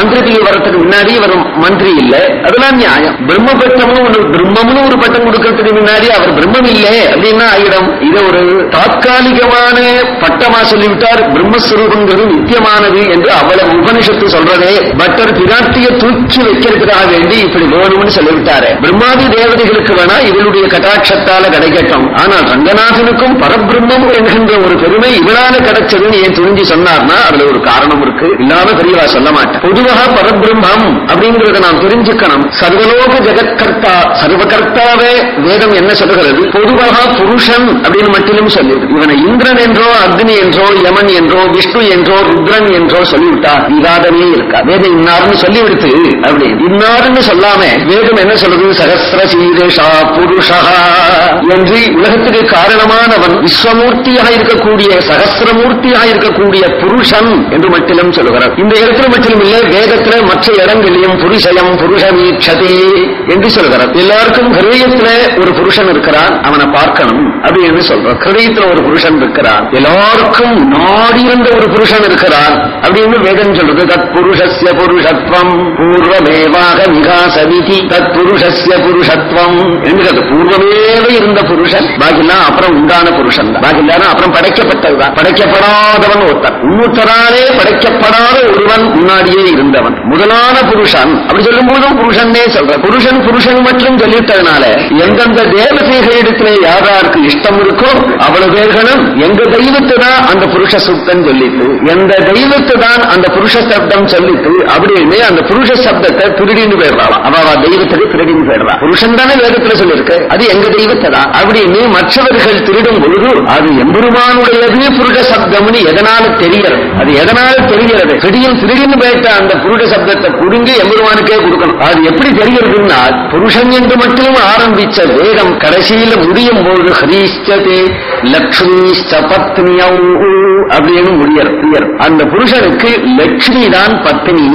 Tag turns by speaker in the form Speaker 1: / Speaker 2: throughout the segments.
Speaker 1: மந்திரி வரத்துக்கு முன்னாடி இவர் மந்திரி இல்ல. அதெல்லாம் நியாயம். பிரம்ம பட்டமும் ஒரு பிரம்மம்னு ஒரு பட்டம் கொடுக்கறதுக்கு முன்னாடி அவர் பிரம்மம் இல்லை. அப்படின்னா ஆயிடும்? இது ஒரு தாத்காலிகமான பட்டமா சொல்லிவிட்டார். பிரம்மஸ்வரூபங்கிறது நித்தியமானது என்று அவ்வளவு உபனிஷத்து சொல்றதே. பட்டர் பிராட்டிய தூக்கி வைக்கிறதுக்காக வேண்டி இப்படி வேணும்னு சொல்லிவிட்டாரு. பிரம்மாதி தேவதைகளுக்கு வேணா இவளுடைய கட்டாட்சத்தால கிடைக்கட்டும். ஆனால் ரங்கநாதனுக்கும் பரபிரம்மம் என்கின்ற ஒரு பெருமை இவளால கிடைச்சதுன்னு ஏன் துணிஞ்சு சொன்னார்னா அதுல ஒரு காரணம் இருக்கு. இல்லாம பெரியவா சொல்ல மாட்டேன் பொதுவாக பரபிரம்மம் அப்படிங்கறத நாம் தெரிஞ்சுக்கணும். சர்வலோக ஜெகத்கர்த்தா சர்வகர்த்தாவே வேதம் என்ன சொல்லுகிறது பொதுவாக புருஷன் அப்படின்னு மட்டிலும் சொல்லிடு இவனை இந்திரன் என்றோ அக்னி என்றோ யமன் என்றோ விஷ்ணு என்றோ ருத்ரன் என்றோ சொல்லிவிட்டா விவாதமே இருக்கா? வேதம் இன்னார்னு சொல்லிவிடுத்து அப்படி. இன்னார்னு சொல்லாம வேதம் என்ன சொல்றது சகசிர சீதேஷா புருஷா என்று உலகத்துக்கு காரணமானவன் விஸ்வமூர்த்தியாக இருக்கக்கூடிய சகசிரமூர்த்தியாக இருக்கக்கூடிய புருஷன் என்று மட்டிலும் சொல்லுகிறார். இந்த இடத்துல மட்டிலும் இல்லை வேதத்துல மற்ற இடங்களிலும் புருஷயம் புருஷமீட்சதே என்று சொல்கிறார் எல்லாருக்கும் ஹிருதயத்துல ஒரு புருஷன் இருக்கிறான் அவனை பார்க்கணும் அப்படின்னு சொல்றான் ஹிருதயத்துல ஒரு புருஷன் இருக்கிறான். எல்லாருக்கும் நாடி இருந்த ஒரு புருஷன் இருக்கிறான் அப்படின்னு வேதம் சொல்றது தத் புருஷஸ்ய புருஷத்வம் பூர்வமேவாக விகாசமிதி தத் புருஷஸ்ய புருஷத்வம் என்கிறது பூர்வமேவ இருந்த புருஷன் பாக்கிலாம் அப்புறம் உண்டான புருஷன் தான். பாக்கி அப்புறம் படைக்கப்பட்டதுதான். படைக்கப்படாதவன் ஒருத்தன். இன்னொருத்தராலே படைக்கப்படாத ஒருவன் முன்னாடியே இருந்தவன் முதலான புருஷன். அப்படி சொல்லும் போதும் புருஷனே சொல்ற. புருஷன் புருஷன் மட்டும் சொல்லிட்டதுனால எந்தெந்த தேவதைகளிடத்திலே யாராருக்கு இஷ்டம் இருக்கோ அவ்வளவு பேர்களும் எங்க தெய்வத்தை தான் அந்த புருஷ சுத்தம் சொல்லிட்டு எந்த தெய்வத்தை தான் அந்த புருஷ சப்தம் சொல்லிட்டு அப்படின்னு அந்த புருஷ சப்தத்தை திருடின்னு போயிடுறாளாம். அவ அவ தெய்வத்துக்கு திருடின்னு போயிடுறா. புருஷன் தானே வேதத்துல சொல்லியிருக்கு. அது எங்க தெய்வத்தை தான். அப்படின்னு மற்றவர்கள் திருடும் பொழுது அது எம்பெருமானுடையது புருஷ சப்தம்னு எதனால தெரியறது? அது எதனால தெரிகிறது? திடீர்னு திருடின்னு போயிட்ட அந்த குருட சப்தத்தை புடுங்கி எம்பெருமானுக்கே கொடுக்கணும். அது எப்படி தெரிகிறதுன்னா புருஷன் என்று மட்டும் ஆரம்பிச்ச வேதம் கடைசியில முடியும் போது ஹரிஷ்டதே லக்ஷ்மி அப்படின்னு முடியர் பிரியர். அந்த புருஷனுக்கு லட்சுமி தான் பத்னி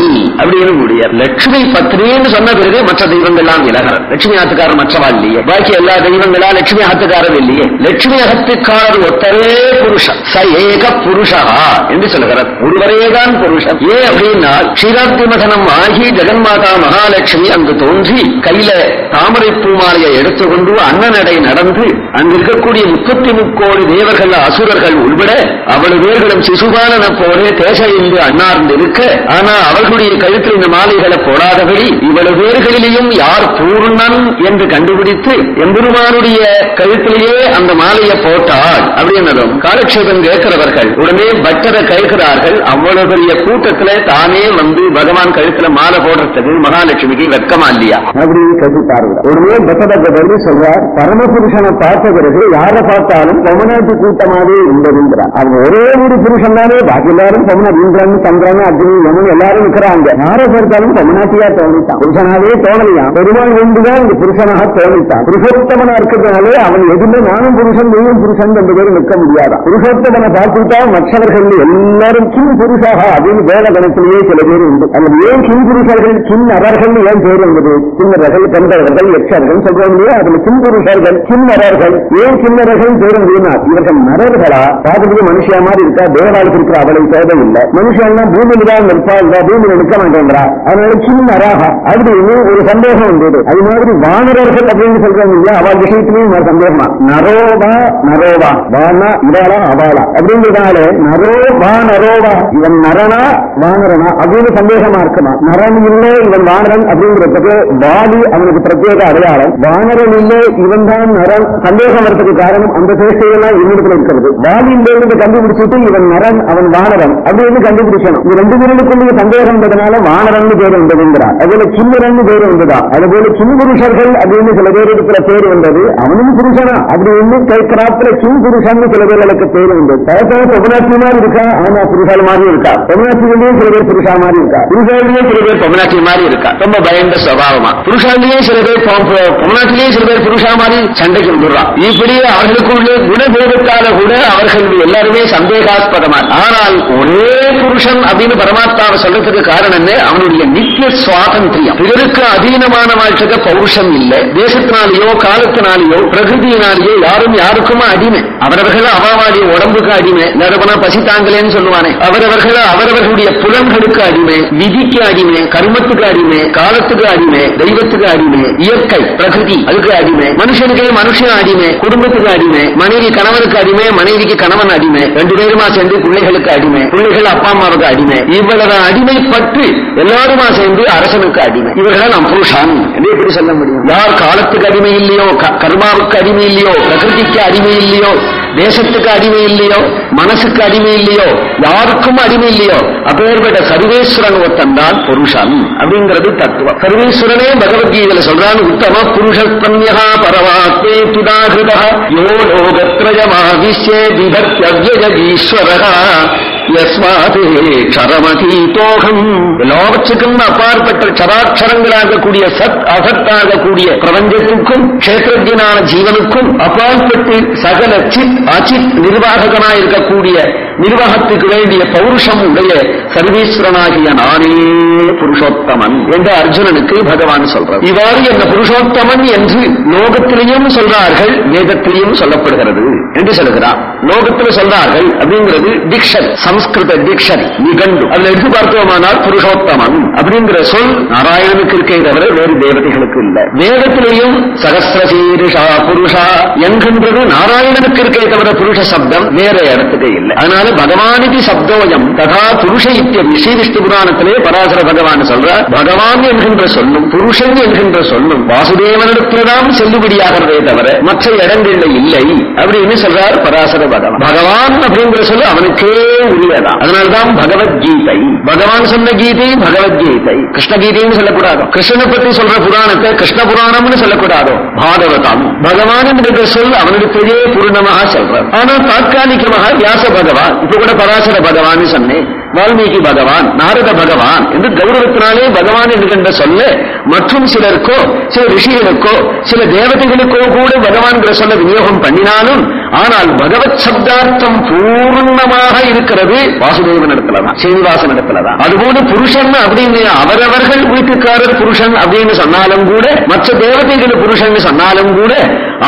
Speaker 1: அப்படின்னு முடியர். லட்சுமி பத்னின்னு சொன்ன பிறகு மற்ற தெய்வங்கள்லாம் இலகர் லட்சுமி ஆத்துக்காரர் மற்றவா இல்லையே? பாக்கி எல்லா தெய்வங்களா லட்சுமி ஆத்துக்காரர் இல்லையே? லட்சுமி அகத்துக்காரர் ஒத்தரே புருஷன். ச ஏக புருஷா என்று சொல்லுகிறார் ஒருவரேதான் புருஷன். ஏன் அப்படின்னா க்ஷீராப்தி மதனம் ஆகி ஜெகன்மாதா மகாலட்சுமி அங்கு தோன்றி கையில தாமரை பூமாலையை எடுத்துக்கொண்டு அண்ணனடை நடந்து அங்கு இருக்கக்கூடிய முப்பத்தி கோடி தேவர்கள் அசுரர்கள் உள்பட அவ்வளவு பேர்களும் சிசுபாலனை போலே தேச என்று அண்ணார்ந்து இருக்க ஆனா அவர்களுடைய கழுத்தில் இந்த மாலைகளை போடாதபடி இவ்வளவு பேர்களிலேயும் யார் பூர்ணன் என்று கண்டுபிடித்து எம்பெருமானுடைய கழுத்திலேயே அந்த மாலையை போட்டாள். அப்படின்னதும் காலக்ஷேபம் கேட்கிறவர்கள் உடனே பக்தரை கழுக்கிறார்கள். அவ்வளவு பெரிய கூட்டத்துல தானே வந்து பகவான் கழுத்துல மாலை போடுறதுக்கு மகாலட்சுமிக்கு வெட்கமா இல்லையா? அப்படின்னு கேட்டுட்டார்கள் உடனே பட்டரை பதில் சொல்றார் பரமபுருஷனை பார்த்த பிறகு யாரை பார்த்தாலும் தமிழ்நாட்டு கூட்டமாவே இருந்ததுங்கிறார் அவங்க ஒரே ஒரு புருஷன் தானே பாக்கி எல்லாரும் தமிழ்நாடு இந்திரன் சந்திரன் அக்னி யமன் எல்லாரும் இருக்கிறாங்க. யாரை பார்த்தாலும் தமிழ்நாட்டியா தோணிட்டான் புருஷனாவே தோணலையாம். பெருமாள் வேண்டுதான் இந்த புருஷனாக தோணிட்டான் புருஷோத்தமனா இருக்கிறதுனாலே அவன் எதுவுமே நானும் புருஷன் நீயும் புருஷன் ரெண்டு பேரும் நிற்க முடியாதா? புருஷோத்தமனை பார்த்துட்டா மற்றவர்கள் எல்லாரும் கிம் புருஷாக அப்படின்னு வேத கணத்திலேயே சில பேர் உண்டு. அல்லது ஏன் கிம் புருஷர்கள் கிம் அவர்கள் ஏன் பேர் என்பது கிண்ணறர்கள் கண்டவர்கள் எச்சர்கள் சொல்றோம் இல்லையா? அதுல கிம் புருஷர்கள் கிண்ணறர்கள் ஏன் கிண்ணறர்கள் பேர் என்பதுனா இவர்கள் நரர்களா? பார்த்துட்டு மனுஷியா மாதிரி இருக்கா? தேவாளுக்கு இருக்கிற அவளை சேதம் இல்ல. மனுஷன் பூமியில தான் நிற்பா இல்ல பூமியில நிற்க மாட்டேன்றா. அதனால கிண்ணராக அப்படின்னு ஒரு சந்தேகம் வந்தது அது மாதிரி வானரர்கள் அப்படின்னு சொல்றாங்க இல்லையா? அவள் விஷயத்திலையும் சந்தேகமா? நரோவா நரோவா. வானா இவாளா அவாளா. அப்படிங்கிறதுனால நரோ வா நரோவா இவன் நரனா வானரனா அப்படின்னு சந்தேகமா இருக்குமா? நரன் இல்லை இவன் வானரன் அப்படிங்கிறதுக்கு வாலி அவனுக்கு பிரத்யேக அடையாளம். வானரன் இல்லை இவன் தான் நரன். சந்தேகம் வரதுக்கு காரணம் அந்த சேஷ்டையெல்லாம் இன்னிடத்துல இருக்கிறது. வாலி இல்லைன்னு கண்டுபிடிச்சிட்டு இவன் நரன் அவன் வானரன் அப்படின்னு கண்டுபிடிக்கணும். இது ரெண்டு பேருக்குள்ள சந்தேகம் இருந்ததுனால வானரன் பேர் வந்ததுங்கிறார் அதுல கிண்ணரன் பேர் வந்ததா? அதுபோல கிம்புருஷர்கள் அப்படின்னு சில பேர் இருக்கிற பேர் வந்தது. அவனும் புருஷனா. அப்படின்னு கேட்கிறாப்புல கிம் புருஷன் சில பேர்களுக்கு பேர் உண்டு. பார்த்தா பொம்மனாட்சி மாதிரி இருக்கா? ஆனா புருஷால் மாதிரி இருக்கா? பொம்மனாட்சியிலேயே சில பேர் புருஷா மாதிரி இருக்கா? புருஷாலேயே சில பேர் பொம்மனாட்சி மாதிரி இருக்கா? ரொம்ப பயந்த சுவாவமா. புருஷாலையும் சில பேர் பொம்மனாட்சிலேயே சில பேர் புருஷா மாதிரி சண்டைக்கு வந்துடுறான் இப்படி அவர்களுக்குள்ளே குணபேதத்தால கூட அவர்கள் எல்லாருமே சந்தேகாஸ்பதமான ஆனால் ஒரே புருஷன் அப்படின்னு பரமாத்மாவை சொல்றதுக்கு காரணம் அவனுடைய நித்திய சுவாதந்திரியம். பிறருக்கு அதீனமான வாழ்க்கை பௌருஷம் இல்லை. தேசத்தினாலேயோ காலத்தினாலேயோ பிரகிருதியினாலேயோ யாரும் யாருக்குமா அடிமை. அவரவர்கள் அவாவாடி உடம்புக்கு அடிமை. இல்லாதவனா பசி தாங்கலேன்னு சொல்லுவானே. அவரவர்கள் அவரவர்களுடைய புலன்களுக்கு அடிமை விதிக்கு அடிமை கர்மத்துக்கு அடிமை காலத்துக்கு அடிமை தெய்வத்துக்கு அடிமை இயற்கை பிரகிருதி அதுக்கு அடிமை. மனுஷனுக்கு மனுஷன் அடிமை குடும்பத்துக்கு அடிமை மனைவி கணவனுக்கு அடிமை மனைவிக்கு கணவன் அடிமை. ரெண்டு பேருமா சேர்ந்து பிள்ளைகளுக்கு அடிமை பிள்ளைகள் அப்பா அம்மாவுக்கு அடிமை. இவ்வளவு அடிமைப்பட்டு எல்லாருமா சேர்ந்து அரசனுக்கு அடிமை. இவர்களை நாம் புருஷன். என்று எப்படி சொல்ல முடியும்? யார் காலத்துக்கு அடிமை இல்லையோ க- கர்மாவுக்கு அடிமை இல்லையோ பிரகிருதிக்கு அடிமை இல்லையோ தேசத்துக்கு அடிமை இல்லையோ? மனசுக்கு அடிமை இல்லையோ? யாருக்கும் அடிமை இல்லையோ? அப்பேற்பட்ட சர்வேஸ்வரன் ஒருத்தன் தான் புருஷன் அப்படிங்கிறது தத்துவம். சர்வேஸ்வரனே பகவத்கீதையில சொல்றான் உத்தம புருஷஸ்தன்யா பரமாத்மே பிதாகிருதா யோ லோகத்ரயமாவிஷ்யே விபர்த்தியவ்யஜீஸ்வரா க்ஷரமதீதோகம் லோகத்துக்கும் அப்பாற்பட்ட சராட்சரங்களாகக்கூடிய சத் அசத்தாகக்கூடிய பிரபஞ்சத்துக்கும் கஷேத்திரஜனான ஜீவனுக்கும் அப்பாற்பட்டு சகல சித் அச்சித் நிர்வாககனாய் இருக்கக்கூடிய நிர்வாகத்துக்கு வேண்டிய பௌருஷம் உடைய சர்வீஸ்வரனாகிய நானே புருஷோத்தமன் என்று அர்ஜுனனுக்கு பகவான் சொல்றார். இவ்வாறு என்ன புருஷோத்தமன் என்று லோகத்திலேயும் சொல்றார்கள் வேதத்திலேயும் சொல்லப்படுகிறது என்று சொல்கிறார். லோகத்தில் சொல்றார்கள் அப்படிங்கிறது டிக்ஷன் சம்ஸ்கிருத டிக்ஷனரி நிகண்டு அதுல எடுத்து பார்த்தோமானால் புருஷோத்தமன் அப்படிங்கிற சொல் நாராயணனுக்கு இருக்கே தவிர வேறு தேவதைகளுக்கு இல்ல. வேதத்திலேயும் சகசிரசீரிஷா புருஷா என்கின்றது நாராயணனுக்கு இருக்கே தவிர புருஷ சப்தம் வேற இடத்துக்கு இல்லை. அதனால பகவானிதி சப்தோயம் ததா புருஷ இத்தியம் ஸ்ரீ விஷ்ணு புராணத்திலே பராசர பகவான் சொல்ற பகவான் என்கின்ற சொல்லும் புருஷன் என்கின்ற சொல்லும் வாசுதேவனிடத்தில்தான் செல்லுபடியாகிறதே தவிர மற்ற இடங்கள்ல இல்லை. அப்படின்னு சொல்றார் பராசர பகவான். பகவான் அப்படிங்கிற சொல்லு அவனுக்கே உரியதான் அதனால்தான் பகவத்கீதை. பகவான் சொன்ன கீதை பகவத்கீதை. கிருஷ்ணகீதைன்னு சொல்லக்கூடாது. கிருஷ்ணனை பற்றி சொல்ற புராணத்தை கிருஷ்ண புராணம்னு சொல்லக்கூடாதோ. பாகவதம். பகவான் என்கிற சொல் அவனிடத்திலேயே பூர்ணமாக சொல்றார் ஆனா தாற்காலிகமாக வியாச பகவான் இப்ப கூட பராசர பகவான் சொன்னேன். வால்மீகி பகவான் நாரத பகவான் என்று கௌரவத்தினாலே பகவான் என்கின்ற சொல்ல மற்றும் சிலருக்கோ சில ரிஷிகளுக்கோ சில தேவதைகளுக்கோ கூட பகவான்கிற சொல்ல விநியோகம் பண்ணினாலும் ஆனால் பகவத் சப்தார்த்தம் பூர்ணமாக இருக்கிறது வாசுதேவன் இடத்துலதான் சீனிவாசன் இடத்துலதான் அதுபோல புருஷன் அப்படின்னு அவரவர்கள் வீட்டுக்காரர் புருஷன் அப்படின்னு சொன்னாலும் கூட மற்ற தேவதைகள் புருஷன் சொன்னாலும் கூட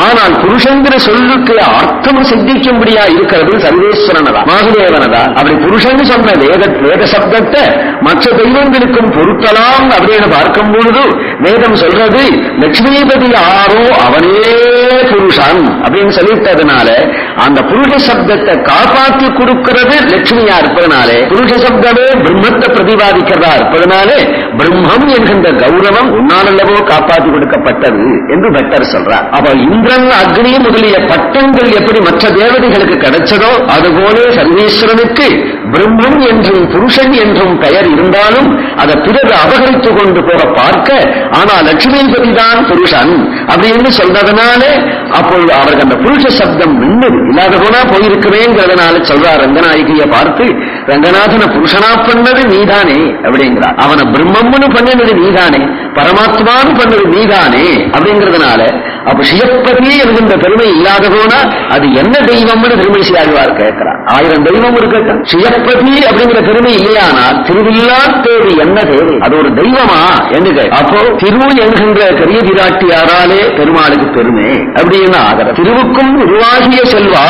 Speaker 1: ஆனால் புருஷங்கிற சொல்லுக்கு அர்த்தம் சித்திக்கும்படியா இருக்கிறது சர்வேஸ்வரனதா வாசுதேவனதா அப்படி புருஷன் சொன்ன வேத வேத சப்தத்தை மற்ற தெய்வங்களுக்கும் பொருத்தலாம் அப்படின்னு பார்க்கும் பொழுது வேதம் சொல்றது லட்சுமிபதி யாரோ அவனே புருஷன் அப்படின்னு சொல்லிட்டதுனால அந்த புருஷ சப்தத்தை காப்பாற்றி கொடுக்கிறது லட்சுமியா இருப்பதனாலே புருஷ சப்தமே பிரம்மத்தை பிரதிபாதிக்கிறதா இருப்பதனாலே பிரம்மம் என்கின்ற கௌரவம் உன்னாலல்லவோ காப்பாற்றி கொடுக்கப்பட்டது என்று பக்தர் சொல்றார். அப்ப இந்திரன் அக்னி முதலிய பட்டங்கள் எப்படி மற்ற தேவதைகளுக்கு கிடைச்சதோ அதுபோல சர்வேஸ்வரனுக்கு பிரம்மம் என்றும் புருஷன் என்றும் பெயர் இருந்தாலும் அதை பிறகு அபகரித்துக் கொண்டு போக பார்க்க ஆனா லட்சுமிபதி தான் புருஷன் அப்படின்னு சொன்னதுனாலே அப்பொழுது அவருக்கு அந்த புருஷ சப்தம் நின்னது இல்லாத போனா போயிருக்கிறேங்கிறதுனால சொல்றார் ரங்கநாயகியை பார்த்து ரங்கநாதனை புருஷனா பண்ணது நீதானே அப்படிங்கிறார். அவனை பிரம்மம் பிரம்மம்னு பண்ணினது நீதானே பரமாத்மான்னு பண்ணது நீதானே அப்படிங்கிறதுனால அப்ப சிவப்பதியே என்கின்ற பெருமை இல்லாத போனா அது என்ன தெய்வம்னு திருமணி சிவாழ்வார் கேட்கிறார். ஆயிரம் தெய்வம் இருக்கு சிவப்பதி அப்படிங்கிற பெருமை இல்லையானால் திருவில்லா தேவி என்ன தேவை அது ஒரு தெய்வமா என்று கேட்க. அப்போ திரு என்கின்ற பெரிய பிராட்டியாராலே பெருமாளுக்கு பெருமை அப்படின்னு ஆகிறது திருவுக்கும் உருவாகிய செல்வா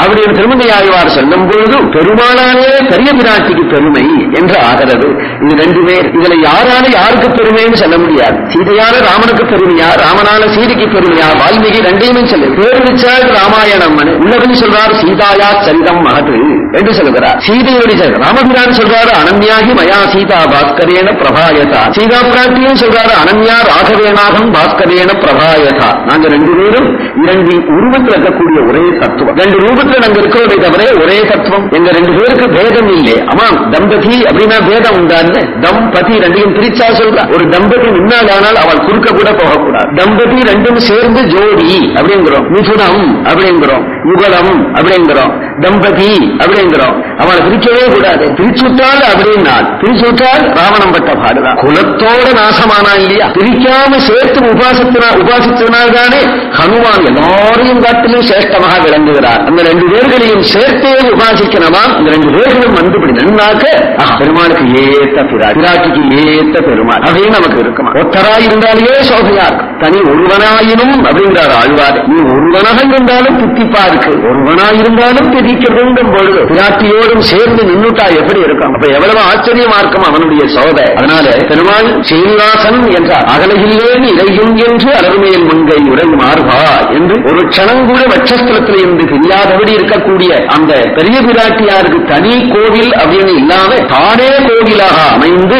Speaker 1: அப்படின்னு திருமதி ஆழ்வார் சொல்லும் பொழுது பெருமாளாலே பெரிய பிராட்டிக்கு பெருமை என்று ஆகிறது. இது ரெண்டுமே இதுல யார் யாரால யாருக்கு பெருமைன்னு சொல்ல முடியாது. சீதையால ராமனுக்கு பெருமையா? ராமனால சீதைக்கு பெருமையா? வால்மீகி ரெண்டையுமே சொல்லு. பேர் வச்சால் ராமாயணம் உள்ளவன் சொல்றார் சீதாயா சரிதம் மகது என்று சொல்லுகிறார். சீதையுடைய ராமபிரான் சொல்றாரு அனன்யாகி மயா சீதா பாஸ்கரேன பிரபாயதா. சீதா பிராட்டியும் சொல்றாரு அனன்யா ராகவேனாகம் பாஸ்கரேன பிரபாயதா. நாங்க ரெண்டு பேரும் இரண்டு உருவத்தில் இருக்கக்கூடிய ஒரே தத்துவம். ரெண்டு ரூபத்தில் நாங்க இருக்கிறோமே தவிர ஒரே தத்துவம். எங்க ரெண்டு பேருக்கு பேதம் இல்லை. ஆமா தம்பதி அப்படின்னா பேதம் உண்டான்னு. தம் பதி ரெண்டையும் ரெண்டும் பிரிச்சா சொல்ற. ஒரு தம்பதி முன்னாலானால் அவள் குறுக்க கூட போகக்கூடாது. தம்பதி ரெண்டும் சேர்ந்து ஜோடி அப்படிங்கிறோம். மிதுனம் அப்படிங்கிறோம். யுகலம் அப்படிங்கிறோம். தம்பதி அப்படிங்கிறோம். அவளை பிரிக்கவே கூடாது. பிரிச்சுட்டால் அப்படின்னால் பிரிச்சுட்டால் ராவணம் பட்ட பாடுதான். குலத்தோட நாசமானா இல்லையா? பிரிக்காம சேர்த்து உபாசத்தினா உபாசித்தனால் தானே ஹனுமான் எல்லாரையும் காட்டிலும் சேஷ்டமாக விளங்குகிறார். அந்த ரெண்டு பேர்களையும் சேர்த்தே உபாசிக்கணுமா? இந்த ரெண்டு பேர்களும் வந்து இப்படி நன்னாக்க ஆஹா, பெருமாளுக்கு ஏத்த பிராட்டிக்கு ஏ சேர்த்த பெருமாள். அப்படின்னு நமக்கு இருக்குமா? ஒத்தராய் இருந்தாலேயே சோகையா இருக்கும். தனி ஒருவனாயினும் அப்படின்றார் ஆழ்வார். நீ ஒருவனாக இருந்தாலும் தித்திப்பா இருக்கு. ஒருவனாயிருந்தாலும் திதிக்க பொழுது பிராட்டியோடும் சேர்ந்து நின்னுட்டா எப்படி இருக்கும்? அப்ப எவ்வளவு ஆச்சரியமா இருக்கும் அவனுடைய சோதை அதனால பெருமாள் சீனிவாசன் என்றார். அகலகில்லேன் இறையும் என்று அலர்மேல் முன்கை உரை மாறுபா என்று ஒரு க்ஷணம் கூட வட்சஸ்தலத்தில் இருந்து தெரியாதபடி இருக்கக்கூடிய அந்த பெரிய பிராட்டியாருக்கு தனி கோவில் அப்படின்னு இல்லாம தானே கோவிலாக அமைந்து